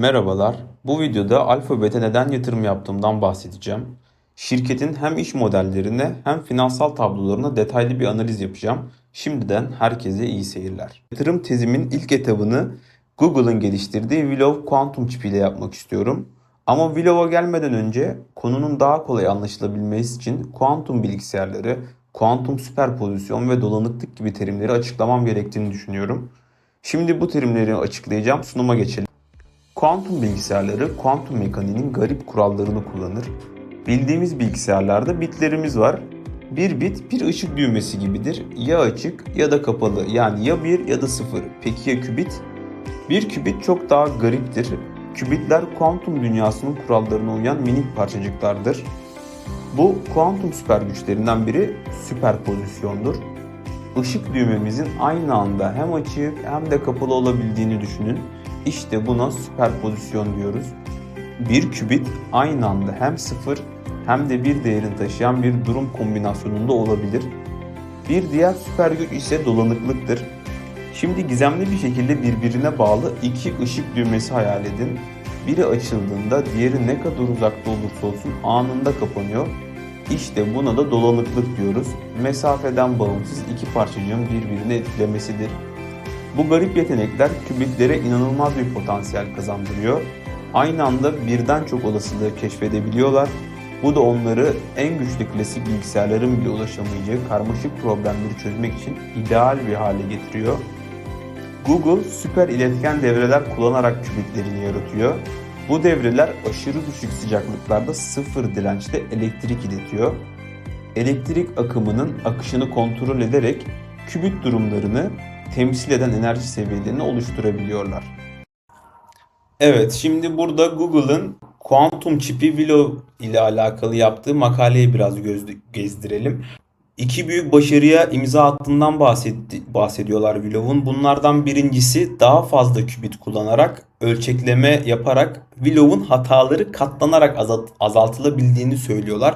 Merhabalar. Bu videoda Alphabet'e neden yatırım yaptığımdan bahsedeceğim. Şirketin hem iş modellerine hem finansal tablolarına detaylı bir analiz yapacağım. Şimdiden herkese iyi seyirler. Yatırım tezimin ilk etabını Google'ın geliştirdiği Willow Quantum Chip ile yapmak istiyorum. Ama Willow'a gelmeden önce konunun daha kolay anlaşılabilmesi için kuantum bilgisayarları, kuantum süperpozisyon ve dolanıklık gibi terimleri açıklamam gerektiğini düşünüyorum. Şimdi bu terimleri açıklayacağım. Sunuma geçelim. Kuantum bilgisayarları kuantum mekaniğinin garip kurallarını kullanır. Bildiğimiz bilgisayarlarda bitlerimiz var. Bir bit bir ışık düğmesi gibidir. Ya açık ya da kapalı. Yani ya 1 ya da 0. Peki ya kübit? Bir kübit çok daha gariptir. Kübitler kuantum dünyasının kurallarına uyan minik parçacıklardır. Bu kuantum süper güçlerinden biri süperpozisyondur. Işık düğmemizin aynı anda hem açık hem de kapalı olabildiğini düşünün. İşte buna süperpozisyon diyoruz. Bir kübit aynı anda hem sıfır hem de bir değerini taşıyan bir durum kombinasyonunda olabilir. Bir diğer süper güç ise dolanıklıktır. Şimdi gizemli bir şekilde birbirine bağlı iki ışık düğmesi hayal edin. Biri açıldığında diğeri ne kadar uzakta olursa olsun anında kapanıyor. İşte buna da dolanıklık diyoruz. Mesafeden bağımsız iki parçacığın birbirini etkilemesidir. Bu garip yetenekler kübitlere inanılmaz bir potansiyel kazandırıyor. Aynı anda birden çok olasılığı keşfedebiliyorlar. Bu da onları en güçlü klasik bilgisayarların bile ulaşamayacağı karmaşık problemleri çözmek için ideal bir hale getiriyor. Google süper iletken devreler kullanarak kübitlerini yaratıyor. Bu devreler aşırı düşük sıcaklıklarda sıfır dirençte elektrik iletiyor. Elektrik akımının akışını kontrol ederek kübit durumlarını temsil eden enerji seviyelerini oluşturabiliyorlar. Evet, şimdi burada Google'ın kuantum çipi Willow ile alakalı yaptığı makaleyi biraz gezdirelim. İki büyük başarıya imza attığından bahsetti, bahsediyorlar Willow'un. Bunlardan birincisi daha fazla kübit kullanarak, ölçekleme yaparak Willow'un hataları katlanarak azalt, azaltılabildiğini söylüyorlar.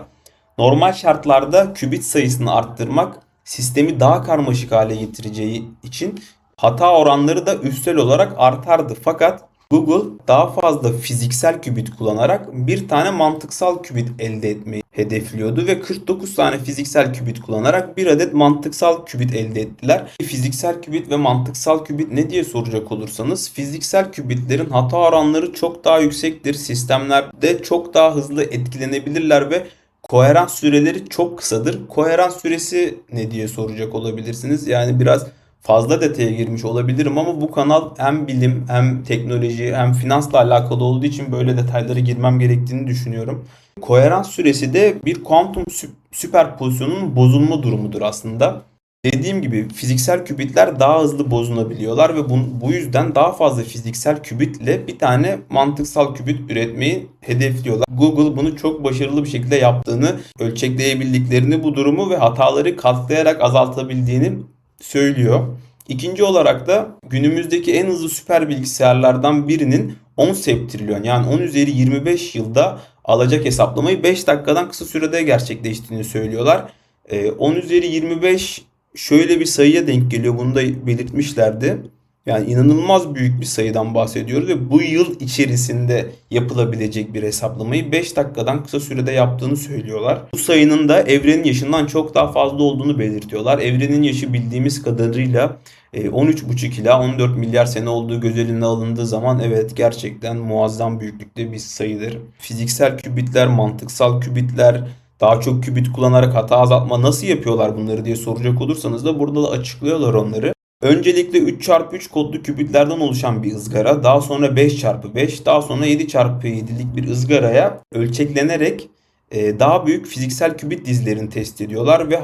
Normal şartlarda kübit sayısını arttırmak sistemi daha karmaşık hale getireceği için hata oranları da üstel olarak artardı. Fakat Google daha fazla fiziksel kübit kullanarak bir tane mantıksal kübit elde etmeyi hedefliyordu ve 49 tane fiziksel kübit kullanarak bir adet mantıksal kübit elde ettiler. Fiziksel kübit ve mantıksal kübit ne diye soracak olursanız fiziksel kübitlerin hata oranları çok daha yüksektir. Sistemlerde çok daha hızlı etkilenebilirler ve koherans süreleri çok kısadır. Koherans süresi ne diye soracak olabilirsiniz. Yani biraz fazla detaya girmiş olabilirim ama bu kanal hem bilim hem teknoloji hem finansla alakalı olduğu için böyle detaylara girmem gerektiğini düşünüyorum. Koherans süresi de bir kuantum sü- süperpozisyonun bozulma durumudur aslında. Dediğim gibi fiziksel kübitler daha hızlı bozulabiliyorlar ve bu, bu yüzden daha fazla fiziksel kübitle bir tane mantıksal kübit üretmeyi hedefliyorlar. Google bunu çok başarılı bir şekilde yaptığını, ölçekleyebildiklerini bu durumu ve hataları katlayarak azaltabildiğini söylüyor. İkinci olarak da günümüzdeki en hızlı süper bilgisayarlardan birinin 10 septrilyon yani 10 üzeri 25 yılda alacak hesaplamayı 5 dakikadan kısa sürede gerçekleştiğini söylüyorlar. Ee, 10 üzeri 25 şöyle bir sayıya denk geliyor. Bunu da belirtmişlerdi. Yani inanılmaz büyük bir sayıdan bahsediyoruz ve bu yıl içerisinde yapılabilecek bir hesaplamayı 5 dakikadan kısa sürede yaptığını söylüyorlar. Bu sayının da evrenin yaşından çok daha fazla olduğunu belirtiyorlar. Evrenin yaşı bildiğimiz kadarıyla 13,5 ila 14 milyar sene olduğu göz önüne alındığı zaman evet gerçekten muazzam büyüklükte bir sayıdır. Fiziksel kübitler, mantıksal kübitler, daha çok kübit kullanarak hata azaltma nasıl yapıyorlar bunları diye soracak olursanız da burada da açıklıyorlar onları. Öncelikle 3x3 kodlu kübitlerden oluşan bir ızgara, daha sonra 5x5, daha sonra 7x7'lik bir ızgaraya ölçeklenerek e, daha büyük fiziksel kübit dizilerini test ediyorlar ve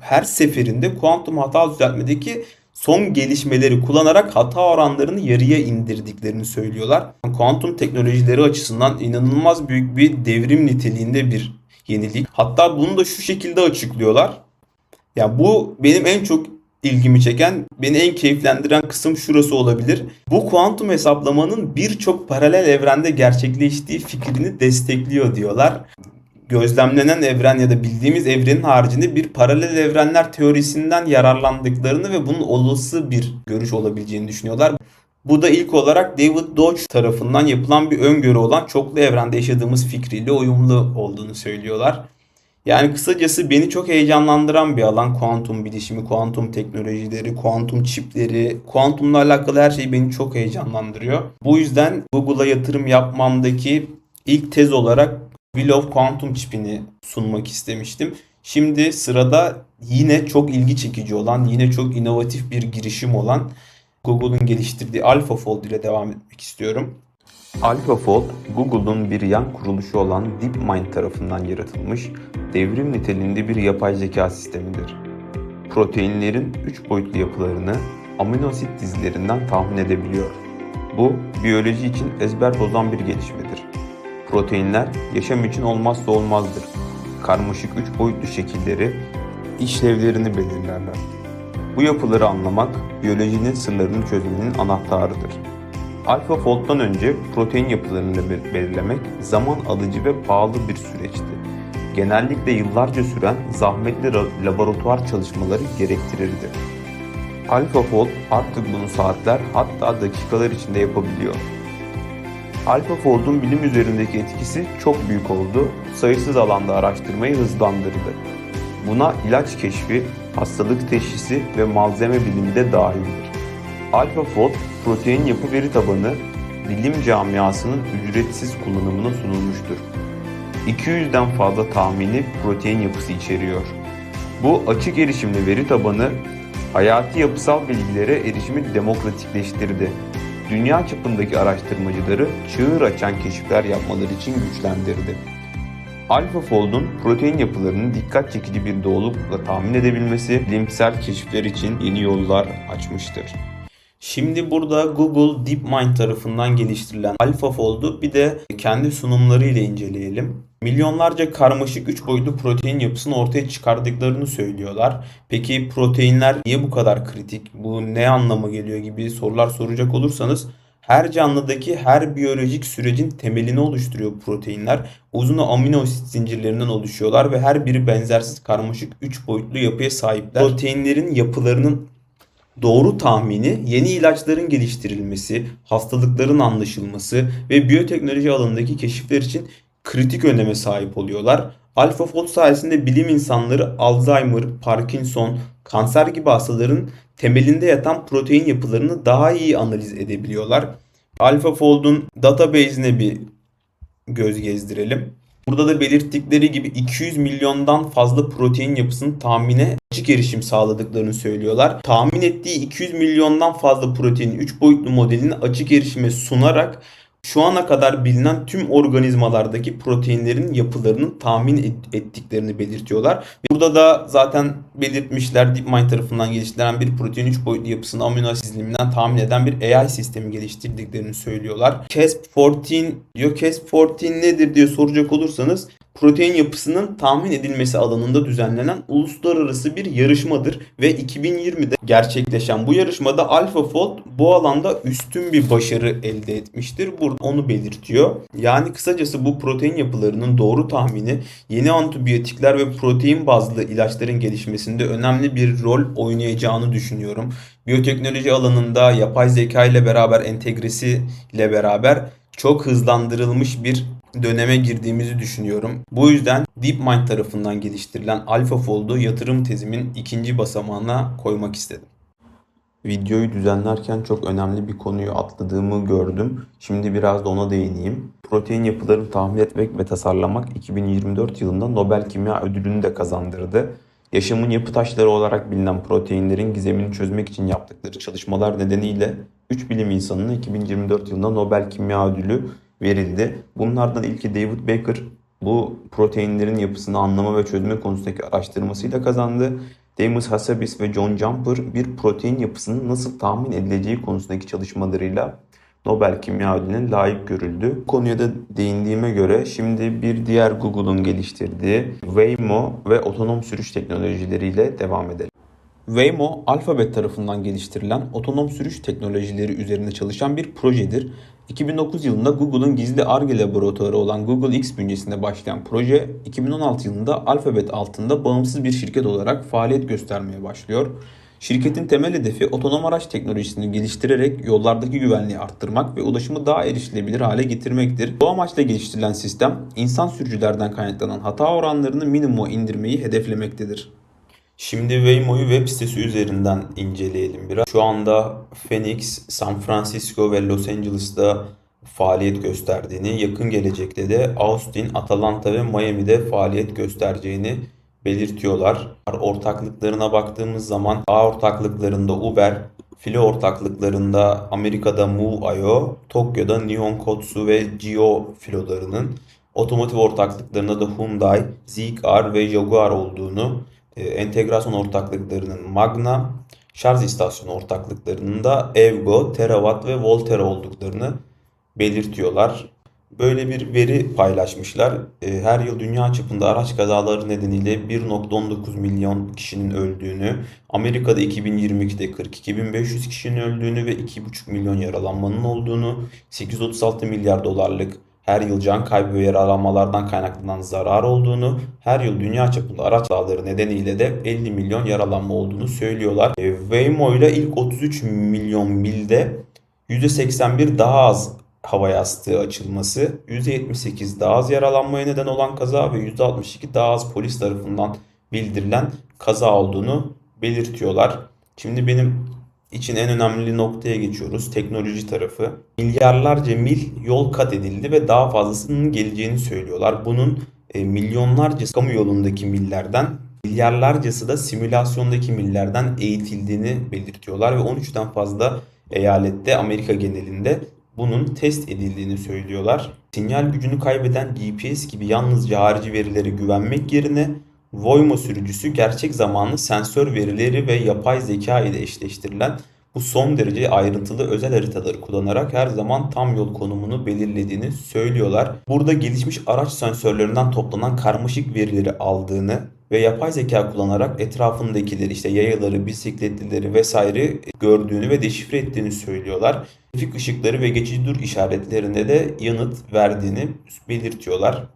her seferinde kuantum hata düzeltmedeki son gelişmeleri kullanarak hata oranlarını yarıya indirdiklerini söylüyorlar. Kuantum teknolojileri açısından inanılmaz büyük bir devrim niteliğinde bir yenilik. Hatta bunu da şu şekilde açıklıyorlar. Ya bu benim en çok ilgimi çeken, beni en keyiflendiren kısım şurası olabilir. Bu kuantum hesaplamanın birçok paralel evrende gerçekleştiği fikrini destekliyor diyorlar. Gözlemlenen evren ya da bildiğimiz evrenin haricinde bir paralel evrenler teorisinden yararlandıklarını ve bunun olası bir görüş olabileceğini düşünüyorlar. Bu da ilk olarak David Dodge tarafından yapılan bir öngörü olan çoklu evrende yaşadığımız fikriyle uyumlu olduğunu söylüyorlar. Yani kısacası beni çok heyecanlandıran bir alan kuantum bilişimi, kuantum teknolojileri, kuantum çipleri, kuantumla alakalı her şey beni çok heyecanlandırıyor. Bu yüzden Google'a yatırım yapmamdaki ilk tez olarak Willow kuantum çipini sunmak istemiştim. Şimdi sırada yine çok ilgi çekici olan, yine çok inovatif bir girişim olan Google'un geliştirdiği AlphaFold ile devam etmek istiyorum. AlphaFold, Google'un bir yan kuruluşu olan DeepMind tarafından yaratılmış devrim niteliğinde bir yapay zeka sistemidir. Proteinlerin 3 boyutlu yapılarını amino asit dizilerinden tahmin edebiliyor. Bu, biyoloji için ezber bozan bir gelişmedir. Proteinler yaşam için olmazsa olmazdır. Karmaşık 3 boyutlu şekilleri işlevlerini belirlerler. Bu yapıları anlamak, biyolojinin sırlarını çözmenin anahtarıdır. AlphaFold'dan önce protein yapılarını be- belirlemek zaman alıcı ve pahalı bir süreçti. Genellikle yıllarca süren zahmetli ra- laboratuvar çalışmaları gerektirirdi. AlphaFold artık bunu saatler hatta dakikalar içinde yapabiliyor. AlphaFold'un bilim üzerindeki etkisi çok büyük oldu, sayısız alanda araştırmayı hızlandırdı. Buna ilaç keşfi, hastalık teşhisi ve malzeme bilimi de dahildir. AlphaFold, protein yapı veri tabanı bilim camiasının ücretsiz kullanımına sunulmuştur. 200'den fazla tahmini protein yapısı içeriyor. Bu açık erişimli veri tabanı hayati yapısal bilgilere erişimi demokratikleştirdi. Dünya çapındaki araştırmacıları çığır açan keşifler yapmaları için güçlendirdi. AlphaFold'un protein yapılarını dikkat çekici bir doğrulukla tahmin edebilmesi bilimsel keşifler için yeni yollar açmıştır. Şimdi burada Google DeepMind tarafından geliştirilen AlphaFold'u bir de kendi sunumları ile inceleyelim. Milyonlarca karmaşık 3 boyutlu protein yapısını ortaya çıkardıklarını söylüyorlar. Peki proteinler niye bu kadar kritik? Bu ne anlama geliyor gibi sorular soracak olursanız her canlıdaki her biyolojik sürecin temelini oluşturuyor proteinler. Uzun amino asit zincirlerinden oluşuyorlar ve her biri benzersiz karmaşık 3 boyutlu yapıya sahipler. Proteinlerin yapılarının doğru tahmini, yeni ilaçların geliştirilmesi, hastalıkların anlaşılması ve biyoteknoloji alanındaki keşifler için kritik öneme sahip oluyorlar. AlphaFold sayesinde bilim insanları Alzheimer, Parkinson, kanser gibi hastaların temelinde yatan protein yapılarını daha iyi analiz edebiliyorlar. AlphaFold'un database'ine bir göz gezdirelim. Burada da belirttikleri gibi 200 milyondan fazla protein yapısını tahmine açık erişim sağladıklarını söylüyorlar. Tahmin ettiği 200 milyondan fazla proteinin 3 boyutlu modelini açık erişime sunarak şu ana kadar bilinen tüm organizmalardaki proteinlerin yapılarının tahmin et- ettiklerini belirtiyorlar. Burada da zaten belirtmişler DeepMind tarafından geliştirilen bir protein 3 boyutlu yapısını amino asit tahmin eden bir AI sistemi geliştirdiklerini söylüyorlar. CASP-14 diyor. CASP-14 nedir diye soracak olursanız protein yapısının tahmin edilmesi alanında düzenlenen uluslararası bir yarışmadır ve 2020'de gerçekleşen bu yarışmada AlphaFold bu alanda üstün bir başarı elde etmiştir. Burada onu belirtiyor. Yani kısacası bu protein yapılarının doğru tahmini yeni antibiyotikler ve protein bazlı ilaçların gelişmesinde önemli bir rol oynayacağını düşünüyorum. Biyoteknoloji alanında yapay zeka ile beraber entegresi ile beraber çok hızlandırılmış bir döneme girdiğimizi düşünüyorum. Bu yüzden DeepMind tarafından geliştirilen AlphaFold'u yatırım tezimin ikinci basamağına koymak istedim. Videoyu düzenlerken çok önemli bir konuyu atladığımı gördüm. Şimdi biraz da ona değineyim. Protein yapılarını tahmin etmek ve tasarlamak 2024 yılında Nobel Kimya Ödülünü de kazandırdı. Yaşamın yapı taşları olarak bilinen proteinlerin gizemini çözmek için yaptıkları çalışmalar nedeniyle 3 bilim insanına 2024 yılında Nobel Kimya Ödülü verildi. Bunlardan ilki David Baker bu proteinlerin yapısını anlama ve çözme konusundaki araştırmasıyla kazandı. Demis Hassabis ve John Jumper bir protein yapısının nasıl tahmin edileceği konusundaki çalışmalarıyla Nobel Kimya Ödülü'ne layık görüldü. Bu konuya da değindiğime göre şimdi bir diğer Google'un geliştirdiği Waymo ve otonom sürüş teknolojileriyle devam edelim. Waymo, Alphabet tarafından geliştirilen otonom sürüş teknolojileri üzerinde çalışan bir projedir. 2009 yılında Google'ın gizli ARGE laboratuvarı olan Google X bünyesinde başlayan proje, 2016 yılında Alphabet altında bağımsız bir şirket olarak faaliyet göstermeye başlıyor. Şirketin temel hedefi otonom araç teknolojisini geliştirerek yollardaki güvenliği arttırmak ve ulaşımı daha erişilebilir hale getirmektir. Bu amaçla geliştirilen sistem insan sürücülerden kaynaklanan hata oranlarını minimuma indirmeyi hedeflemektedir. Şimdi Waymo'yu web sitesi üzerinden inceleyelim biraz. Şu anda Phoenix, San Francisco ve Los Angeles'ta faaliyet gösterdiğini, yakın gelecekte de Austin, Atlanta ve Miami'de faaliyet göstereceğini belirtiyorlar. Ortaklıklarına baktığımız zaman A ortaklıklarında Uber, filo ortaklıklarında Amerika'da Move.io, Tokyo'da Nihon Kotsu ve Geo filolarının, otomotiv ortaklıklarında da Hyundai, Zeekr ve Jaguar olduğunu, entegrasyon ortaklıklarının Magna, şarj istasyonu ortaklıklarının da Evgo, Terawatt ve Voltera olduklarını belirtiyorlar. Böyle bir veri paylaşmışlar. E, Her yıl dünya çapında araç kazaları nedeniyle 1.19 milyon kişinin öldüğünü, Amerika'da 2022'de 42.500 kişinin öldüğünü ve 2.5 milyon yaralanmanın olduğunu, 836 milyar dolarlık her yıl can kaybı ve yaralanmalardan kaynaklanan zarar olduğunu, her yıl dünya çapında araç kazaları nedeniyle de 50 milyon yaralanma olduğunu söylüyorlar. E, Waymo ile ilk 33 milyon milde %81 daha az hava yastığı açılması, %78 daha az yaralanmaya neden olan kaza ve %62 daha az polis tarafından bildirilen kaza olduğunu belirtiyorlar. Şimdi benim için en önemli noktaya geçiyoruz. Teknoloji tarafı. Milyarlarca mil yol kat edildi ve daha fazlasının geleceğini söylüyorlar. Bunun e, milyonlarca kamu yolundaki millerden milyarlarcası da simülasyondaki millerden eğitildiğini belirtiyorlar ve 13'ten fazla eyalette Amerika genelinde bunun test edildiğini söylüyorlar. Sinyal gücünü kaybeden GPS gibi yalnızca harici verilere güvenmek yerine Waymo sürücüsü gerçek zamanlı sensör verileri ve yapay zeka ile eşleştirilen bu son derece ayrıntılı özel haritaları kullanarak her zaman tam yol konumunu belirlediğini söylüyorlar. Burada gelişmiş araç sensörlerinden toplanan karmaşık verileri aldığını ve yapay zeka kullanarak etrafındakileri işte yayaları, bisikletlileri vesaire gördüğünü ve deşifre ettiğini söylüyorlar. Trafik ışıkları ve geçici dur işaretlerinde de yanıt verdiğini belirtiyorlar.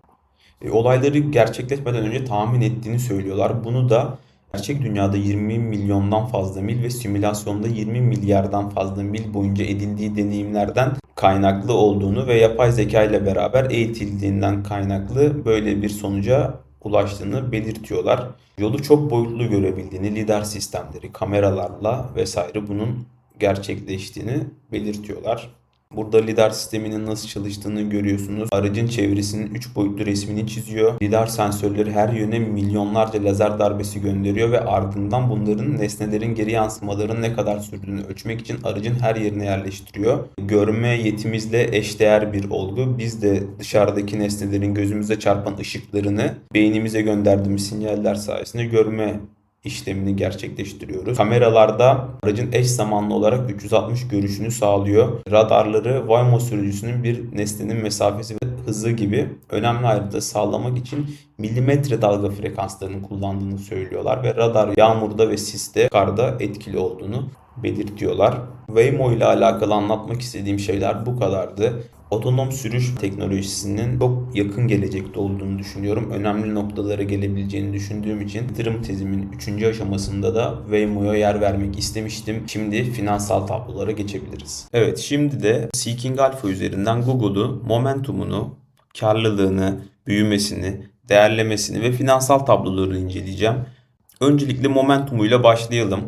E, olayları gerçekleşmeden önce tahmin ettiğini söylüyorlar. Bunu da gerçek dünyada 20 milyondan fazla mil ve simülasyonda 20 milyardan fazla mil boyunca edindiği deneyimlerden kaynaklı olduğunu ve yapay zeka ile beraber eğitildiğinden kaynaklı böyle bir sonuca ulaştığını belirtiyorlar. Yolu çok boyutlu görebildiğini, lidar sistemleri, kameralarla vesaire bunun gerçekleştiğini belirtiyorlar. Burada lidar sisteminin nasıl çalıştığını görüyorsunuz. Aracın çevresinin 3 boyutlu resmini çiziyor. Lidar sensörleri her yöne milyonlarca lazer darbesi gönderiyor ve ardından bunların nesnelerin geri yansımalarının ne kadar sürdüğünü ölçmek için aracın her yerine yerleştiriyor. Görme yetimizle eşdeğer bir olgu. Biz de dışarıdaki nesnelerin gözümüze çarpan ışıklarını beynimize gönderdiğimiz sinyaller sayesinde görme işlemini gerçekleştiriyoruz. Kameralarda aracın eş zamanlı olarak 360 görüşünü sağlıyor. Radarları Waymo sürücüsünün bir nesnenin mesafesi ve hızı gibi önemli ayrıntı sağlamak için milimetre dalga frekanslarını kullandığını söylüyorlar ve radar yağmurda ve siste karda etkili olduğunu belirtiyorlar. Waymo ile alakalı anlatmak istediğim şeyler bu kadardı. Otonom sürüş teknolojisinin çok yakın gelecekte olduğunu düşünüyorum. Önemli noktalara gelebileceğini düşündüğüm için yatırım tezimin 3. aşamasında da Waymo'ya yer vermek istemiştim. Şimdi finansal tablolara geçebiliriz. Evet şimdi de Seeking Alpha üzerinden Google'u, momentumunu, karlılığını, büyümesini, değerlemesini ve finansal tabloları inceleyeceğim. Öncelikle momentumuyla başlayalım.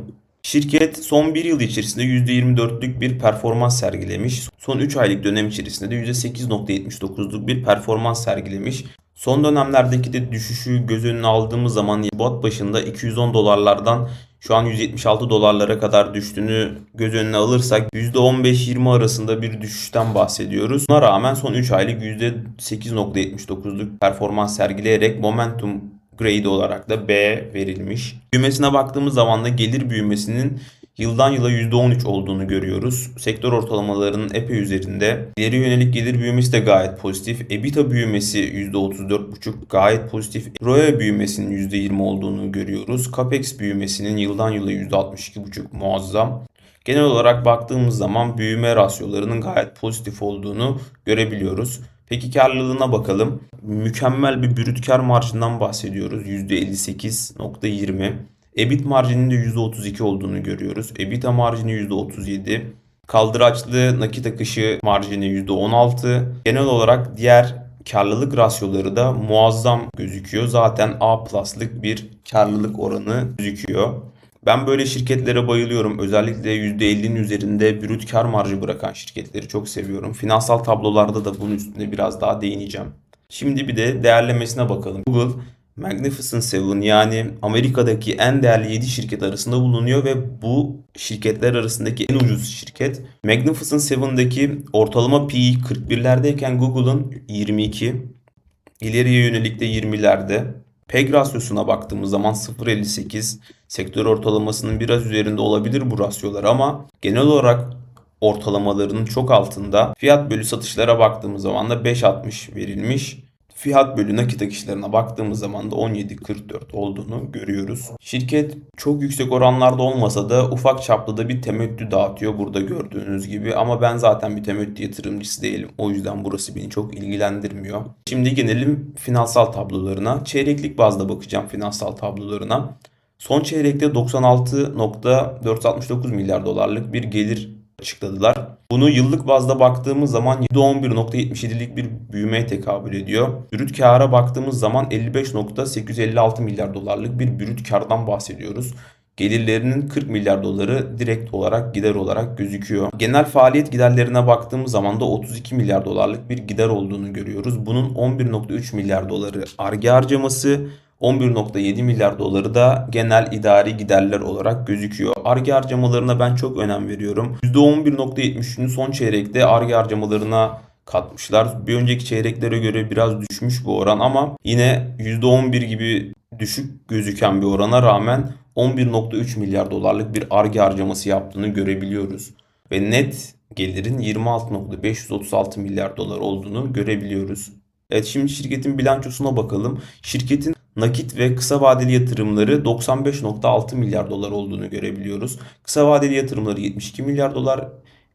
Şirket son 1 yıl içerisinde %24'lük bir performans sergilemiş. Son 3 aylık dönem içerisinde de %8.79'luk bir performans sergilemiş. Son dönemlerdeki de düşüşü göz önüne aldığımız zaman bot başında 210 dolarlardan şu an 176 dolarlara kadar düştüğünü göz önüne alırsak %15-20 arasında bir düşüşten bahsediyoruz. Buna rağmen son 3 aylık %8.79'luk performans sergileyerek momentum grade olarak da B verilmiş. Büyümesine baktığımız zaman da gelir büyümesinin yıldan yıla %13 olduğunu görüyoruz. Sektör ortalamalarının epey üzerinde. İleri yönelik gelir büyümesi de gayet pozitif. EBITDA büyümesi %34,5 gayet pozitif. ROE büyümesinin %20 olduğunu görüyoruz. CAPEX büyümesinin yıldan yıla %62,5 muazzam. Genel olarak baktığımız zaman büyüme rasyolarının gayet pozitif olduğunu görebiliyoruz. Peki karlılığına bakalım. Mükemmel bir brüt kar marjından bahsediyoruz. %58.20. EBIT marjinin de %32 olduğunu görüyoruz. EBITDA marjini %37. Kaldıraçlı nakit akışı marjini %16. Genel olarak diğer karlılık rasyoları da muazzam gözüküyor. Zaten A plus'lık bir karlılık oranı gözüküyor. Ben böyle şirketlere bayılıyorum. Özellikle %50'nin üzerinde brüt kar marjı bırakan şirketleri çok seviyorum. Finansal tablolarda da bunun üstüne biraz daha değineceğim. Şimdi bir de değerlemesine bakalım. Google Magnificent Seven yani Amerika'daki en değerli 7 şirket arasında bulunuyor ve bu şirketler arasındaki en ucuz şirket. Magnificent Seven'daki ortalama PE 41'lerdeyken Google'ın 22, ileriye yönelik de 20'lerde. PEG rasyosuna baktığımız zaman 0.58 sektör ortalamasının biraz üzerinde olabilir bu rasyolar ama genel olarak ortalamalarının çok altında. Fiyat bölü satışlara baktığımız zaman da 5.60 verilmiş. Fiyat bölü nakit akışlarına baktığımız zaman da 17.44 olduğunu görüyoruz. Şirket çok yüksek oranlarda olmasa da ufak çaplı da bir temettü dağıtıyor burada gördüğünüz gibi. Ama ben zaten bir temettü yatırımcısı değilim. O yüzden burası beni çok ilgilendirmiyor. Şimdi gelelim finansal tablolarına. Çeyreklik bazda bakacağım finansal tablolarına. Son çeyrekte 96.469 milyar dolarlık bir gelir açıkladılar. Bunu yıllık bazda baktığımız zaman %11.77'lik bir büyümeye tekabül ediyor. Brüt kâra baktığımız zaman 55.856 milyar dolarlık bir brüt kardan bahsediyoruz. Gelirlerinin 40 milyar doları direkt olarak gider olarak gözüküyor. Genel faaliyet giderlerine baktığımız zaman da 32 milyar dolarlık bir gider olduğunu görüyoruz. Bunun 11.3 milyar doları arge harcaması, 11.7 milyar doları da genel idari giderler olarak gözüküyor. Arge harcamalarına ben çok önem veriyorum. %11.73'ünü son çeyrekte arge harcamalarına katmışlar. Bir önceki çeyreklere göre biraz düşmüş bu oran ama yine %11 gibi düşük gözüken bir orana rağmen 11.3 milyar dolarlık bir arge harcaması yaptığını görebiliyoruz. Ve net gelirin 26.536 milyar dolar olduğunu görebiliyoruz. Evet şimdi şirketin bilançosuna bakalım. Şirketin nakit ve kısa vadeli yatırımları 95.6 milyar dolar olduğunu görebiliyoruz. Kısa vadeli yatırımları 72 milyar dolar,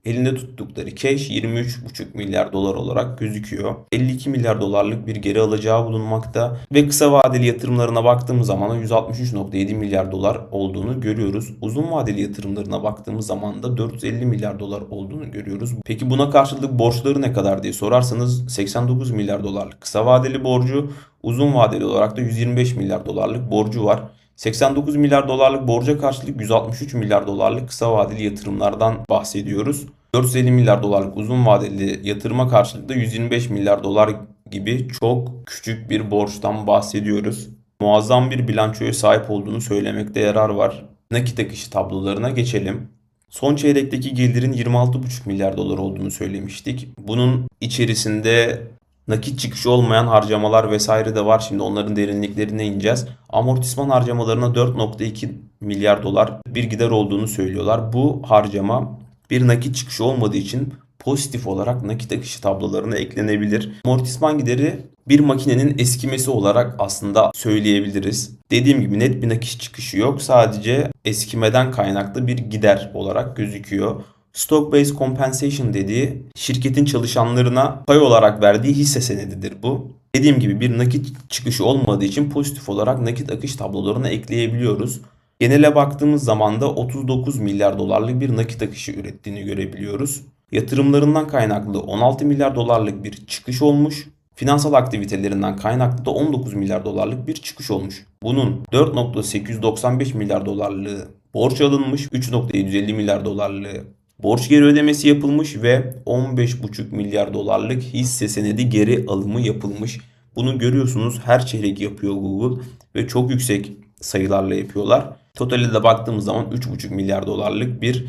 elinde tuttukları cash 23,5 milyar dolar olarak gözüküyor. 52 milyar dolarlık bir geri alacağı bulunmakta ve kısa vadeli yatırımlarına baktığımız zaman da 163.7 milyar dolar olduğunu görüyoruz. Uzun vadeli yatırımlarına baktığımız zaman da 450 milyar dolar olduğunu görüyoruz. Peki buna karşılık borçları ne kadar diye sorarsanız 89 milyar dolarlık kısa vadeli borcu, uzun vadeli olarak da 125 milyar dolarlık borcu var. 89 milyar dolarlık borca karşılık 163 milyar dolarlık kısa vadeli yatırımlardan bahsediyoruz. 450 milyar dolarlık uzun vadeli yatırıma karşılık da 125 milyar dolar gibi çok küçük bir borçtan bahsediyoruz. Muazzam bir bilançoya sahip olduğunu söylemekte yarar var. Nakit akışı tablolarına geçelim. Son çeyrekteki gelirin 26,5 milyar dolar olduğunu söylemiştik. Bunun içerisinde nakit çıkışı olmayan harcamalar vesaire de var. Şimdi onların derinliklerine ineceğiz. Amortisman harcamalarına 4.2 milyar dolar bir gider olduğunu söylüyorlar. Bu harcama bir nakit çıkışı olmadığı için pozitif olarak nakit akışı tablolarına eklenebilir. Amortisman gideri bir makinenin eskimesi olarak aslında söyleyebiliriz. Dediğim gibi net bir nakit çıkışı yok. Sadece eskimeden kaynaklı bir gider olarak gözüküyor. Stock Based Compensation dediği şirketin çalışanlarına pay olarak verdiği hisse senedidir bu. Dediğim gibi bir nakit çıkışı olmadığı için pozitif olarak nakit akış tablolarına ekleyebiliyoruz. Genele baktığımız zaman da 39 milyar dolarlık bir nakit akışı ürettiğini görebiliyoruz. Yatırımlarından kaynaklı 16 milyar dolarlık bir çıkış olmuş. Finansal aktivitelerinden kaynaklı da 19 milyar dolarlık bir çıkış olmuş. Bunun 4.895 milyar dolarlığı borç alınmış, 3.750 milyar dolarlığı borç geri ödemesi yapılmış ve 15,5 milyar dolarlık hisse senedi geri alımı yapılmış. Bunu görüyorsunuz her çeyrek yapıyor Google ve çok yüksek sayılarla yapıyorlar. Totalde de baktığımız zaman 3,5 milyar dolarlık bir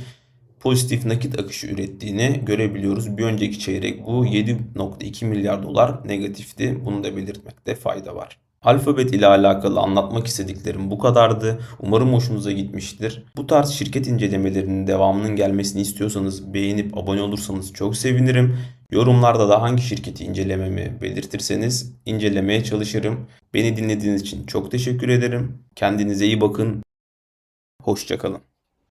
pozitif nakit akışı ürettiğini görebiliyoruz. Bir önceki çeyrek bu 7.2 milyar dolar negatifti. Bunu da belirtmekte fayda var. Alfabet ile alakalı anlatmak istediklerim bu kadardı. Umarım hoşunuza gitmiştir. Bu tarz şirket incelemelerinin devamının gelmesini istiyorsanız beğenip abone olursanız çok sevinirim. Yorumlarda da hangi şirketi incelememi belirtirseniz incelemeye çalışırım. Beni dinlediğiniz için çok teşekkür ederim. Kendinize iyi bakın. Hoşçakalın.